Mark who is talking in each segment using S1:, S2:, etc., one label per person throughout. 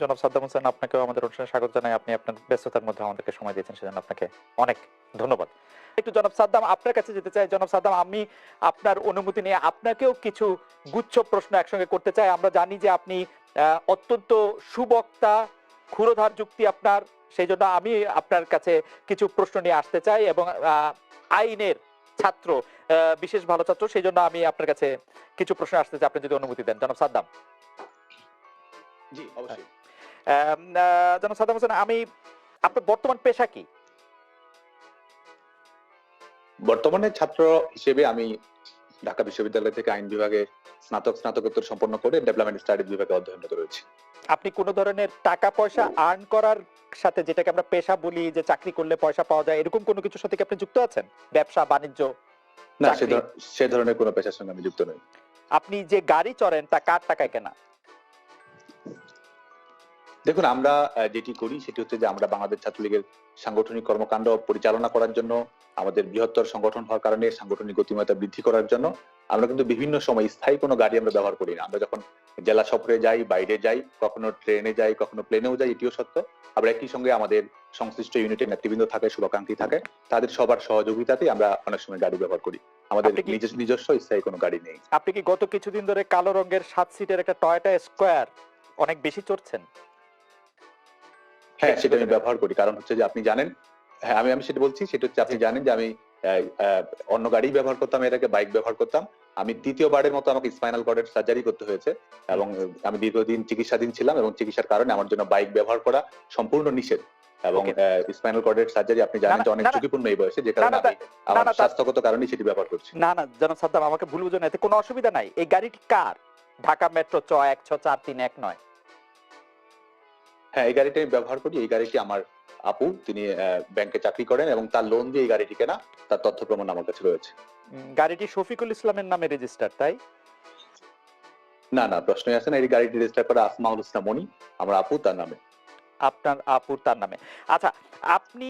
S1: জনাব সাদ্দাম হোসেন, আপনাকেও আমাদের অনুষ্ঠানে স্বাগত জানাই। আপনি আপনার ব্যস্ততার মধ্যে আমাদেরকে সময় দিয়েছেন, সেজন্য আপনাকে অনেক ধন্যবাদ। একটু জনাব সাদ্দাম, আপনার কাছে যেতে চাই। জনাব সাদ্দাম, আমি আপনার অনুমতি নিয়ে আপনাকেও কিছু গুচ্ছ প্রশ্ন একসঙ্গে করতে চাই। আমরা জানি যে আপনি অত্যন্ত সুবক্তা, ক্ষুরধার যুক্তি আপনার। সেই জন্য আমি আপনার কাছে কিছু প্রশ্ন নিয়ে আসতে চাই এবং আইনের ছাত্র বিশেষ ভালো ছাত্র। সেই জন্য আমি আপনার কাছে কিছু প্রশ্ন আসতে চাই। আপনি যদি অনুমতি দেন। জনাব সাদ্দাম।
S2: জি অবশ্যই।
S1: আম, আহ, হোসেন আমি আপনার বর্তমান পেশা কি?
S2: বর্তমানে ছাত্র হিসেবে আমি ঢাকা বিশ্ববিদ্যালয় থেকে আইন বিভাগে স্নাতক স্নাতকোত্তর সম্পন্ন করে ডেভেলপমেন্ট স্টাডিজ বিভাগে অধ্যয়নরত রয়েছে।
S1: আপনি কোন ধরনের টাকা পয়সা আর্ন করার সাথে যেটাকে আমরা পেশা বলি যে চাকরি করলে পয়সা পাওয়া যায় এরকম কোনো কিছুর সাথে কি আপনি যুক্ত আছেন? ব্যবসা বাণিজ্য
S2: না সে সে ধরনের কোনো পেশার সঙ্গে আমি যুক্ত নই।
S1: আপনি যে গাড়ি চড়েন তা কার টাকায় কেনা?
S2: দেখুন আমরা যেটি করি সেটি হচ্ছে যে আমরা বাংলাদেশ ছাত্রলীগের সাংগঠনিক কর্মকাণ্ড পরিচালনা করার জন্য আমাদের বৃহত্তর সংগঠন হওয়ার কারণে সাংগঠনিক গতিময়তা বৃদ্ধি করার জন্য আমরা কিন্তু বিভিন্ন সময় স্থায়ী কোনো গাড়ি আমরা ব্যবহার করি না। আমরা যখন জেলা সফরে যাই বাইরে যাই কখনো ট্রেনে যাই কখনো প্লেনেও যাই এটিও সত্য। আবার একই সঙ্গে আমাদের সংশ্লিষ্ট ইউনিটের নেতৃবৃন্দ থাকে শুভাকাঙ্ক্ষী থাকে তাদের সবার সহযোগিতাতেই আমরা অনেক সময় গাড়ি ব্যবহার করি। আমাদের নিজস্ব নিজস্ব স্থায়ী কোনো গাড়ি নেই।
S1: আপনি কি গত কিছুদিন ধরে কালো রঙের সাত সিটের একটা টয়টা স্কোয়ার অনেক বেশি চড়ছেন?
S2: হ্যাঁ সেটা আমি ব্যবহার করি। কারণ হচ্ছে যে আপনি জানেন হ্যাঁ আমি আমি সেটা বলছি সেটা হচ্ছে আপনি জানেন যে আমি অন্য গাড়ি ব্যবহার করতাম এটাকে বাইক ব্যবহার করতাম। আমি তৃতীয়বারের মতো আমাকে স্পাইনাল কর্ডের সার্জারি করতে হয়েছে এবং আমি দীর্ঘদিন চিকিৎসাধীন ছিলাম এবং চিকিৎসার কারণে আমার জন্য বাইক ব্যবহার করা সম্পূর্ণ নিষেধ এবং স্পাইনাল কর্ডের সার্জারি আপনি জানেন যে অনেক। ঝুঁকিপূর্ণ এই বয়সে যে কারণে আমি আমার স্বাস্থ্যগত কারণে সেটি ব্যবহার করছি।
S1: না না জনাব সাদ্দাম আমাকে ভুল বুঝো না এতে কোনো অসুবিধা নাই। এই গাড়িটি কার? ঢাকা মেট্রো চ এক ছ চার তিন এক নয়।
S2: হ্যাঁ এই গাড়িটি আমি ব্যবহার করি। এই গাড়িটি আমার আপু তিনি ব্যাংকে চাকরি করেন এবং তার লোন দিয়ে এই গাড়িটি কেনা তার তথ্য প্রমাণ আমার কাছে রয়েছে।
S1: গাড়িটি শফিকুল ইসলামের নামে রেজিস্টার তাই?
S2: না না প্রশ্নই আছে না। এই গাড়িটি রেজিস্টার করা আসমাউল ইসলাম মনি আমার আপু তার নামে।
S1: আপনার আপুর তার নামে। আচ্ছা আপনি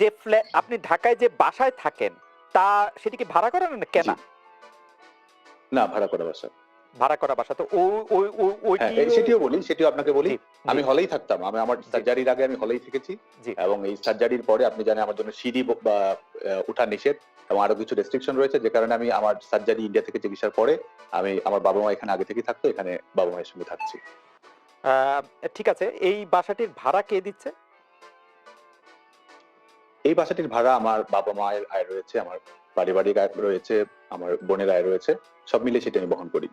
S1: যে ফ্ল্যাট আপনি ঢাকায় যে বাসায় থাকেন তা সেটি কি ভাড়া করেন না কেনা?
S2: না ভাড়া করা বাসা
S1: ভাড়া করা বাসা। তো ওই ওই ওই-
S2: হ্যাঁ সেটিও বলি সেটিও আপনাকে বলি। আমি হলেই থাকতাম। আমি আমার সার্জারির আগে আমি হলেই থেকেছি। এবং এই সার্জারির পরে আপনি জানেন আমার জন্য সিঁড়ি বা ওঠা নিষেধ এবং আরও কিছু রেস্ট্রিকশন রয়েছে। যে কারণে আমি আমার সার্জারি ইন্ডিয়া থেকে চিকিৎসার পরে আমি আমার বাবা মা এখানে আগে থেকে থাকতো এখানে বাবা মায়ের সঙ্গে থাকছি।
S1: ঠিক আছে। এই বাসাটির ভাড়া কে দিচ্ছে?
S2: এই বাসাটির ভাড়া আমার বাবা মায়ের আয় রয়েছে আমার পারিবারিক আয় রয়েছে আমার বোনের আয় রয়েছে। সব মিলে সেটা আমি বহন করি।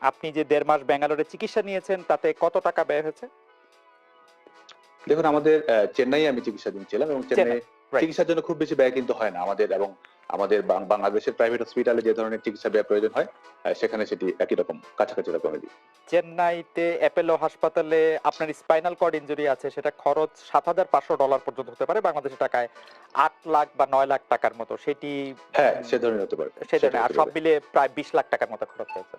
S1: আপনি যে দেড় মাস ব্যাঙ্গালোরে চিকিৎসা নিয়েছেন তাতে কত টাকা ব্যয় হয়েছে
S2: দেখুন আমাদের চেন্নাই আমি চিকিৎসাধীন ছিলাম এবং চেন্নাই. চিকিৎসার জন্য খুব বেশি ব্যয় কিন্তু হয় না। আমাদের এবং আমাদের বাংলাদেশের প্রাইভেট হসপিটালে যে ধরনের চিকিৎসা ব্যয় প্রয়োজন হয় সেখানে সেটি একই রকম কাছাকাছি রকমেরই
S1: চেন্নাইতে অ্যাপেলো হাসপাতালে আপনার স্পাইনাল কর্ড ইনজুরি আছে সেটা খরচ সাত হাজার পাঁচশো ডলার পর্যন্ত হতে পারে বাংলাদেশের টাকায় আট লাখ বা নয় লাখ টাকার মতো। সেটি
S2: হ্যাঁ সে ধরনের হতে পারে।
S1: সে ধরনের আর সব। মিলিয়ে প্রায় বিশ লাখ টাকার মতো খরচ হয়েছে।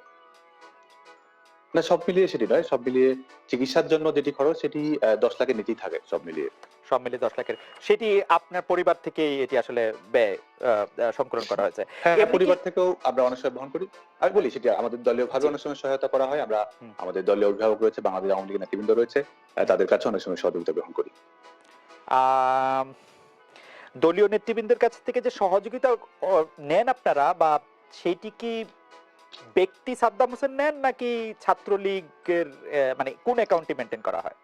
S2: না সব মিলিয়ে সেটি নয় সব মিলিয়ে চিকিৎসার জন্য যেটি খরচ সেটি দশ লাখের নিচেই থাকে সব মিলিয়ে।
S1: সব মিলিয়ে দশ লাখের। সেটি আপনার পরিবার থেকেই এটি আসলে ব্যয় সংকলন করা হয়েছে।
S2: হ্যাঁ পরিবার থেকেও আমরা অনেক সময় বহন করি। আমি বলি সেটি আমাদের দলীয় ভাবে অনেক সময় সহায়তা করা হয়। আমরা আমাদের দলীয় অভিভাবক রয়েছে বাংলাদেশ আওয়ামী লীগের নেতৃবৃন্দ রয়েছে তাদের কাছে অনেক সময় সহযোগিতা গ্রহণ করি।
S1: দলীয় নেতৃবৃন্দের কাছ থেকে যে সহযোগিতা নেন আপনারা বা সেইটি কি ব্যক্তি সাদ্দাম হোসেন নেন নাকি ছাত্রলীগের মানে কোন অ্যাকাউন্টে মেনটেন করা হয়?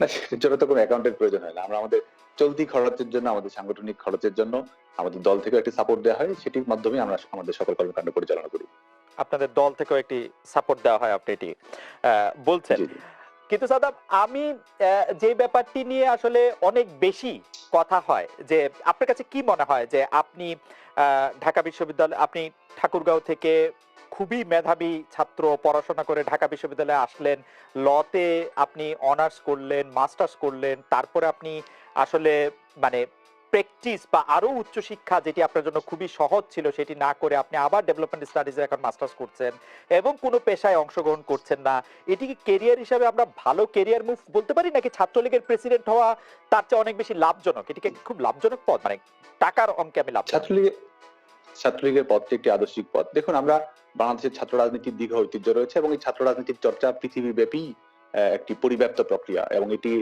S2: না সেটার তো কোনো অ্যাকাউন্টের প্রয়োজন হয় না। আমরা আমাদের চলতি খরচের জন্য আমাদের সাংগঠনিক খরচের জন্য আমাদের দল থেকে একটি সাপোর্ট দেওয়া হয়। সেটির মাধ্যমে আমরা আমাদের সকল কর্মকাণ্ড পরিচালনা করি।
S1: আপনাদের দল থেকেও একটি সাপোর্ট দেওয়া হয় আপনি এটি বলছেন। কিন্তু সাদাব, আমি যে ব্যাপারটি নিয়ে আসলে অনেক বেশি কথা হয়, যে আপনার কাছে কি মনে হয় যে আপনি ঢাকা বিশ্ববিদ্যালয়, আপনি ঠাকুরগাঁও থেকে খুবই মেধাবী ছাত্র, পড়াশোনা করে ঢাকা বিশ্ববিদ্যালয়ে আসলেন, লতে আপনি অনার্স করলেন, মাস্টার্স করলেন, তারপরে আপনি আসলে মানে প্র্যাকটিস বা আরও উচ্চ শিক্ষা যেটি আপনার জন্য খুবই সহজ ছিল, সেটি না করে আপনি আবার ডেভেলপমেন্ট স্টাডিজে এখন মাস্টার্স করছেন এবং কোনো পেশায় অংশগ্রহণ করছেন না। এটি কি কেরিয়ার হিসাবে আমরা ভালো কেরিয়ার মুভ বলতে পারি, নাকি ছাত্রলীগের প্রেসিডেন্ট হওয়া তার চেয়ে অনেক বেশি লাভজনক? এটিকে খুব লাভজনক পদ মানে টাকার অঙ্কে আমি লাভ
S2: ছাত্রলীগের ছাত্রলীগের পথটি একটি আদর্শিক পথ দেখুন, আমরা বাংলাদেশের ছাত্র রাজনীতির দীর্ঘ ঐতিহ্য রয়েছে এবং এই ছাত্র রাজনীতির চর্চা পৃথিবীব্যাপী একটি পরিব্যাপ্ত প্রক্রিয়া এবং এটি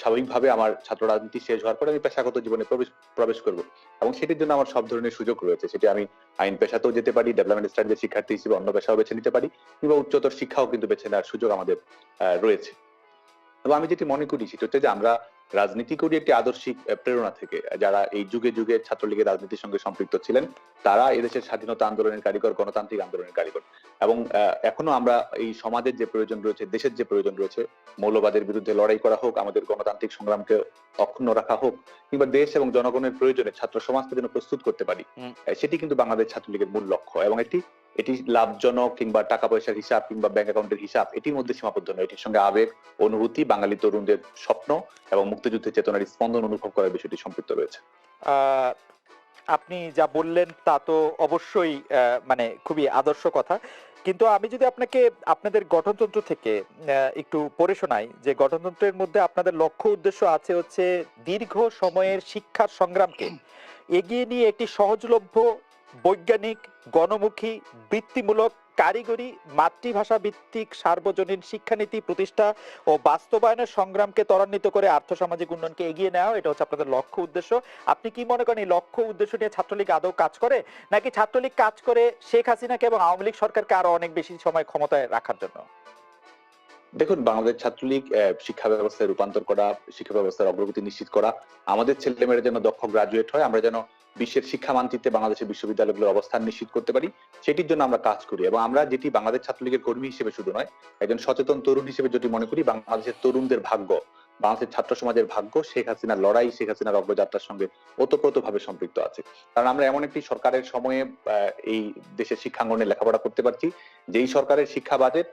S2: স্বাভাবিকভাবে আমার ছাত্র রাজনীতি শেষ হওয়ার পরে আমি পেশাগত জীবনে প্রবেশ করব। এবং সেটির জন্য আমার সব ধরনের সুযোগ রয়েছে। সেটি আমি আইন পেশাতেও যেতে পারি ডেভেলপমেন্ট স্টাডিজের শিক্ষার্থী হিসেবে অন্য পেশাও বেছে নিতে পারি, কিংবা উচ্চতর শিক্ষাও কিন্তু বেছে নেওয়ার সুযোগ আমাদের রয়েছে। এবং আমি যেটি মনে করি, সেটা হচ্ছে যে আমরা রাজনীতি করি একটি আদর্শিক প্রেরণা থেকে। যারা এই যুগে যুগে ছাত্রলীগের রাজনীতির সঙ্গে সম্পৃক্ত ছিলেন, তারা এদেশের স্বাধীনতা আন্দোলনের কারিগর, গণতান্ত্রিক আন্দোলনের কারিগর। এবং এখনও আমরা এই সমাজের যে প্রয়োজন রয়েছে দেশের যে প্রয়োজন রয়েছে মৌলবাদের বিরুদ্ধে লড়াই করা হোক আমাদের গণতান্ত্রিক সংগ্রামকে অক্ষুণ্ণ রাখা হোক কিংবা দেশ এবং জনগণের প্রয়োজনে ছাত্র সমাজকে যেন প্রস্তুত করতে পারি সেটি কিন্তু বাংলাদেশ ছাত্রলীগের মূল লক্ষ্য এবং এটি এটি লাভজনক কিংবা টাকা পয়সার হিসাব কিংবা ব্যাংক অ্যাকাউন্টের হিসাব এটির মধ্যে সীমাবদ্ধ নয়। এটির সঙ্গে আবেগ অনুভূতি বাঙালি তরুণদের স্বপ্ন এবং মুক্তিযুদ্ধের চেতনার স্পন্দন অনুভব করার বিষয়টি সম্পৃক্ত রয়েছে।
S1: আহ, আপনি যা বললেন তা তো অবশ্যই আহ, মানে খুবই আদর্শ কথা। কিন্তু আমি যদি আপনাকে আপনাদের গঠনতন্ত্র থেকে একটু পড়ে শোনাই, যে গঠনতন্ত্রের মধ্যে আপনাদের লক্ষ্য উদ্দেশ্য আছে হচ্ছে দীর্ঘ সময়ের শিক্ষার সংগ্রামকে এগিয়ে নিয়ে একটি সহজলভ্য, বৈজ্ঞানিক, গণমুখী, বৃত্তিমূলক কারিগরি মাতৃভাষা ভিত্তিক সার্বজনীন শিক্ষানীতি প্রতিষ্ঠা ও বাস্তবায়নের সংগ্রামকে ত্বরান্বিত করে আর্থ সামাজিক উন্নয়নকে এগিয়ে নেওয়া, এটা হচ্ছে আপনাদের লক্ষ্য উদ্দেশ্য। আপনি কি মনে করেন এই লক্ষ্য উদ্দেশ্য নিয়ে ছাত্রলীগ আদৌ কাজ করে? নাকি ছাত্রলীগ কাজ করে শেখ হাসিনাকে এবং আওয়ামী লীগ সরকারকে আরও অনেক বেশি সময় ক্ষমতায় রাখার জন্য?
S2: দেখুন, বাংলাদেশ ছাত্রলীগ শিক্ষা ব্যবস্থায় রূপান্তর করা, শিক্ষা ব্যবস্থার অগ্রগতি নিশ্চিত করা, আমাদের ছেলেমেয়েরা যেন দক্ষ গ্রাজুয়েট হয়, আমরা যেন বিশ্বের শিক্ষা মানচিত্রে বাংলাদেশের বিশ্ববিদ্যালয়গুলোর অবস্থান নিশ্চিত করতে পারি, সেটির জন্য আমরা কাজ করি। এবং আমরা যেটি বাংলাদেশ ছাত্রলীগের কর্মী হিসেবে শুধু নয়, একজন সচেতন তরুণ হিসেবে যদি মনে করি, বাংলাদেশের তরুণদের ভাগ্য, বাংলাদেশের ছাত্র সমাজের ভাগ্য, শেখ হাসিনার লড়াই, শেখ হাসিনার অগ্রযাত্রার সঙ্গে ওতপ্রোত ভাবে সম্পৃক্ত আছে। কারণ আমরা এমন একটি সরকারের সময়ে এই দেশের শিক্ষাঙ্গনে লেখাপড়া করতে পারছি, যেই সরকারের শিক্ষা বাজেট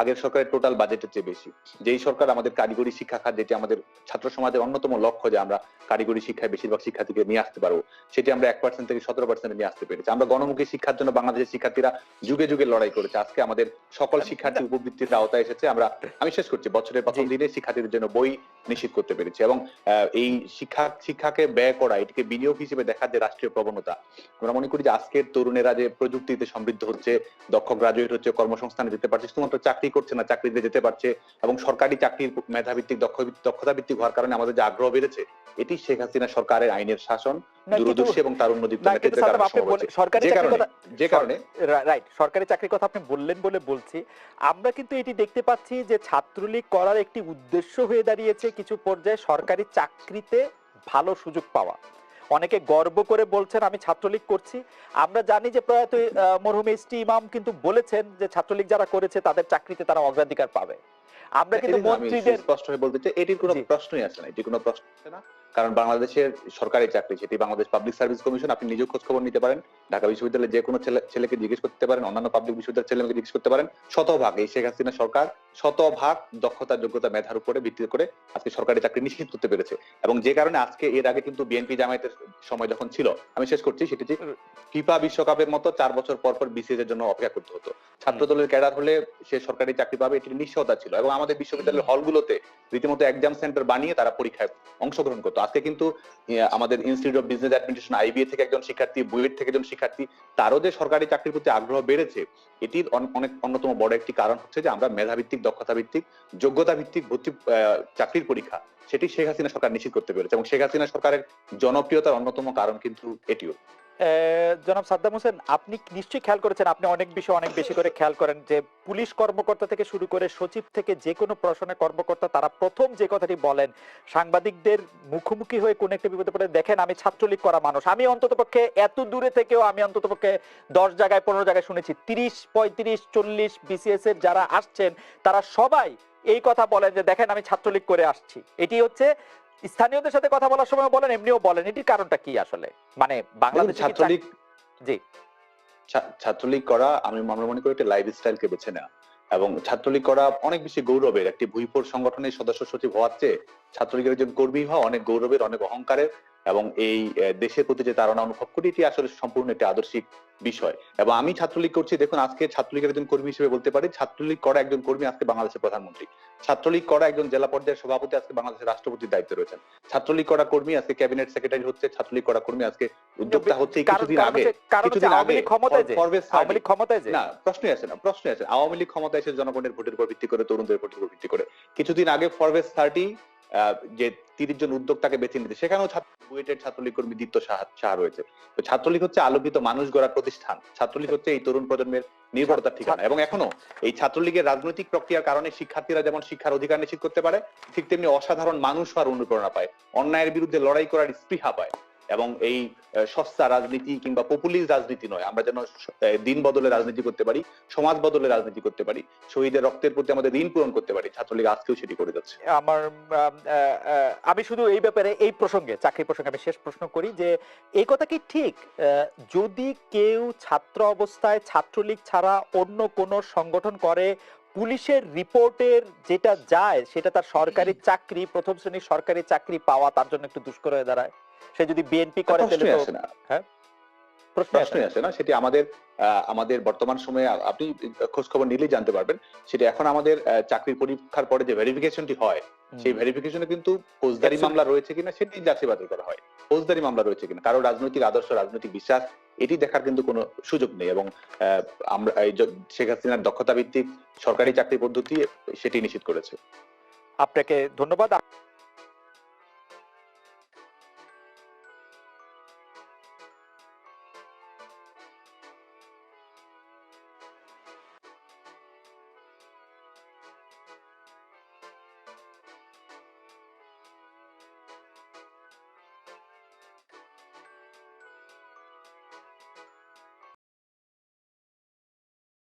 S2: আগের সরকারের টোটাল বাজেটের চেয়ে বেশি। যেই সরকার আমাদের কারিগরি শিক্ষা খাত যেটি আমাদের ছাত্র সমাজের অন্যতম লক্ষ্য যে আমরা কারিগরি শিক্ষায় বেশিরভাগ শিক্ষার্থীকে নিয়ে আসতে পারব সেটি আমরা এক পার্সেন্ট থেকে সতেরো পার্সেন্টে নিয়ে আসতে পেরেছি। আমরা গণমুখী শিক্ষার জন্য বাংলাদেশের শিক্ষার্থীরা যুগে যুগে লড়াই করেছে। আজকে আমাদের সকল শিক্ষার্থী উপবৃত্তির আওতায় এসেছে। আমরা আমি শেষ করছি বছরের প্রথম দিনে শিক্ষার্থীদের জন্য বই নিশ্চিত করতে পেরেছি এবং এই শিক্ষা শিক্ষাকে ব্যয় করা এটিকে বিনিয়োগ হিসেবে দেখার যে রাষ্ট্রীয় প্রবণতা। আমরা মনে করি যে আজকের তরুণেরা যে প্রযুক্তিতে সমৃদ্ধ হচ্ছে দক্ষ গ্রাজুয়েট হচ্ছে কর্মসংস্থানে যেতে পারছে শুধুমাত্র চাকরি করছে না চাকরিতে যেতে পারছে এবং সরকারি চাকরির মেধাভিত্তিক দক্ষ দক্ষতা ভিত্তিক হওয়ার কারণে আমাদের যে আগ্রহ বেড়েছে এটি শেখ হাসিনা সরকারের আইনের শাসন দূরদর্শী এবং কারণে
S1: কথা-
S2: যে কারণে?
S1: রাইট সরকারি চাকরির কথা আপনি বললেন বলে বলছি। আমরা কিন্তু এটি দেখতে পাচ্ছি যে ছাত্রলীগ করার একটি উদ্দেশ্য হয়ে দাঁড়িয়েছে কিছু পর্যায়ে সরকারি চাকরিতে ভালো সুযোগ পাওয়া। অনেকে গর্ব করে বলছেন আমি ছাত্রলীগ করছি। আমরা জানি যে প্রয়াত মরহুম এস টি ইমাম কিন্তু বলেছেন যে ছাত্রলীগ যারা করেছে তাদের চাকরিতে তারা অগ্রাধিকার পাবে। আমরা কিন্তু
S2: না, আমি
S1: মন্ত্রীদের
S2: স্পষ্ট হয়ে বলতে চাই এটির কোনো প্রশ্নই আসে না এটি কোনো প্রশ্ন আসে না। কারণ বাংলাদেশের সরকারি চাকরি সেটি বাংলাদেশ পাবলিক সার্ভিস কমিশন আপনি নিজেও খোঁজ খবর নিতে পারেন। ঢাকা বিশ্ববিদ্যালয়ে যে কোনো ছেলে ছেলেকে জিজ্ঞেস করতে পারেন অন্যান্য পাবলিক বিশ্ববিদ্যালয়ের ছেলেমেয়েকে জিজ্ঞেস করতে পারেন। শতভাগ এই শেখ হাসিনা সরকার শতভাগ দক্ষতা যোগ্যতা মেধার উপরে ভিত্তি করে আজকে সরকারি চাকরি নিশ্চিত করতে পেরেছে। এবং যে কারণে আজকে এর আগে কিন্তু বিএনপি জামায়াতের সময় যখন ছিল, আমি শেষ করছি, সেটি যে ফিফা বিশ্বকাপের মতো চার বছর পর পর বিসিএস এর জন্য অপেক্ষা করতে হতো। ছাত্র দলের ক্যাডার হলে সে সরকারি চাকরি পাবে এটির নিশ্চয়তা ছিল। এবং আমাদের বিশ্ববিদ্যালয়ের হলগুলোতে রীতিমতো এক্সাম সেন্টার বানিয়ে তারা পরীক্ষায় অংশগ্রহণ করতো। আজকে কিন্তু আমাদের Institute of Business Administration IBA থেকে একজন শিক্ষার্থী, বুয়েট থেকে একজন শিক্ষার্থী, তারও যে সরকারি চাকরির প্রতি আগ্রহ বেড়েছে, এটির অনেক অন্যতম বড় একটি কারণ হচ্ছে যে আমরা মেধাভিত্তিক দক্ষতা ভিত্তিক, যোগ্যতা ভিত্তিক ভর্তি চাকরির পরীক্ষা, সেটি শেখ হাসিনা সরকার নিশ্চিত করতে পেরেছে এবং শেখ হাসিনা সরকারের জনপ্রিয়তার অন্যতম কারণ কিন্তু এটিও।
S1: জনাব সাদ্দাম হোসেন, আপনি নিশ্চয়ই খেয়াল করেছেন, আপনি অনেক বিষয় অনেক বেশি করে খেয়াল করেন যে পুলিশ কর্মকর্তা থেকে শুরু করে সচিব থেকে যে কোনো প্রশাসনের কর্মকর্তা, তারা প্রথম যে কথাটি বলেন, সাংবাদিকদের মুখোমুখি হয়ে কোন একটা বিপদে পড়ে, দেখেন আমি ছাত্রলীগ করা মানুষ, আমি অন্তত পক্ষে এত দূরে থেকেও আমি অন্তত পক্ষে দশ জায়গায়, পনেরো জায়গায় শুনেছি, তিরিশ, পঁয়ত্রিশ, চল্লিশ বিসিএস এর যারা আসছেন, তারা সবাই এই কথা বলেন যে, দেখেন আমি ছাত্রলীগ করে আসছি। এটি হচ্ছে স্থানীয়দের সাথে কথা বলার সময় বলেন এমনিও বলেন। এটির কারণটা কি আসলে? মানে বাংলাদেশে
S2: ছাত্রলীগ
S1: জি।
S2: ছাত্রলীগ করা আমি মনে মনে করি একটা লাইফ স্টাইলকে বেছে নেওয়া এবং ছাত্রলীগ করা অনেক বেশি গৌরবের একটি ভুইপুর সংগঠনের সদস্য সচিব হওয়ার চেয়ে ছাত্রলীগের একজন কর্মী হওয়া অনেক গৌরবের অনেক অহংকারের এবং এই দেশের প্রতি যে তারা অনুভব করি এটি আসলে সম্পূর্ণ একটি আদর্শিক বিষয়। এবং আমি ছাত্রলীগ করছি দেখুন আজকে ছাত্রলীগের একজন কর্মী হিসেবে বলতে পারি ছাত্রলীগ করা একজন কর্মী আজকে বাংলাদেশের প্রধানমন্ত্রী। ছাত্রলীগ করা একজন জেলা পর্যায়ের সভাপতি আজকে বাংলাদেশের রাষ্ট্রপতির দায়িত্বে রয়েছেন। ছাত্রলীগ করা কর্মী আজকে ক্যাবিনেট সেক্রেটারি হচ্ছে ছাত্রলীগ করা কর্মী আজকে উদ্যোক্তা হচ্ছে কিছুদিন আগে কিছুদিন আগে
S1: ক্ষমতায় আওয়ামী লীগ ক্ষমতায়
S2: না প্রশ্নই আসে না প্রশ্নই আসে আওয়ামী লীগ ক্ষমতা এসে জনগণের ভোটের উপর ভিত্তি করে তরুণদের ভোটের উপর ভিত্তি করে। কিছুদিন আগে ফরভেজ থার্টি যে তিরিশ জন উদ্যোক্তাকে বেছে নিতে, সেখানেও বুয়েটের ছাত্রলীগ কর্মী দীপ্ত সাহা রয়েছে। তো ছাত্রলীগ হচ্ছে আলোকিত মানুষ গড়া প্রতিষ্ঠান। ছাত্রলীগ হচ্ছে এই তরুণ প্রজন্মের নির্ভরতার ঠিকানা। এবং এখনও এই ছাত্রলীগের রাজনৈতিক প্রক্রিয়ার কারণে শিক্ষার্থীরা যেমন শিক্ষার অধিকার নিশ্চিত করতে পারে, ঠিক তেমনি অসাধারণ মানুষ হওয়ার অনুপ্রেরণা পায়। অন্যায়ের বিরুদ্ধে লড়াই করার স্পৃহা পায়। এবং এই সস্তা রাজনীতি কিংবা পপুলিস্ট রাজনীতি নয় আমরা যেন দিন বদলে রাজনীতি করতে পারি সমাজ বদলে রাজনীতি করতে পারি শহীদের রক্তের প্রতি আমাদের ঋণ পূরণ করতে পারি ছাত্রলীগ আজকেও সেটি করে যাচ্ছে।
S1: আমার আম, শুধু এই ব্যাপারে এই প্রসঙ্গে চাকরি প্রসঙ্গে আমি শেষ প্রশ্ন করি যে এই কথা কি ঠিক? যদি কেউ ছাত্র অবস্থায় ছাত্রলীগ ছাড়া অন্য কোনো সংগঠন করে পুলিশের রিপোর্টের যেটা যায় সেটা তার সরকারি চাকরি প্রথম শ্রেণির সরকারি চাকরি পাওয়া তার জন্য একটু দুষ্কর হয়ে দাঁড়ায়। সে যদি বিএনপি করে তাহলে তো
S2: আসে না।
S1: প্রশ্ন
S2: প্রশ্নই আসে না। সেটি আমাদের আমাদের বর্তমান সময়ে আপনি খোঁজ খবর নিলেই জানতে পারবেন। সেটা এখন আমাদের চাকরির পরীক্ষার পরে যে ভেরিফিকেশনটি হয় সেই ভেরিফিকেশনে কিন্তু ফৌজদারি মামলা রয়েছে কিনা সেটি যাচাই বাছাই করা হয়। ফৌজদারি মামলা রয়েছে কিনা কারও রাজনৈতিক আদর্শ রাজনৈতিক বিশ্বাস এটি দেখার কিন্তু কোনো সুযোগ নেই এবং আমরা এই শেখ হাসিনার দক্ষতা ভিত্তিক সরকারি চাকরি পদ্ধতি সেটি নিশ্চিত করেছে।
S1: আপনাকে ধন্যবাদ।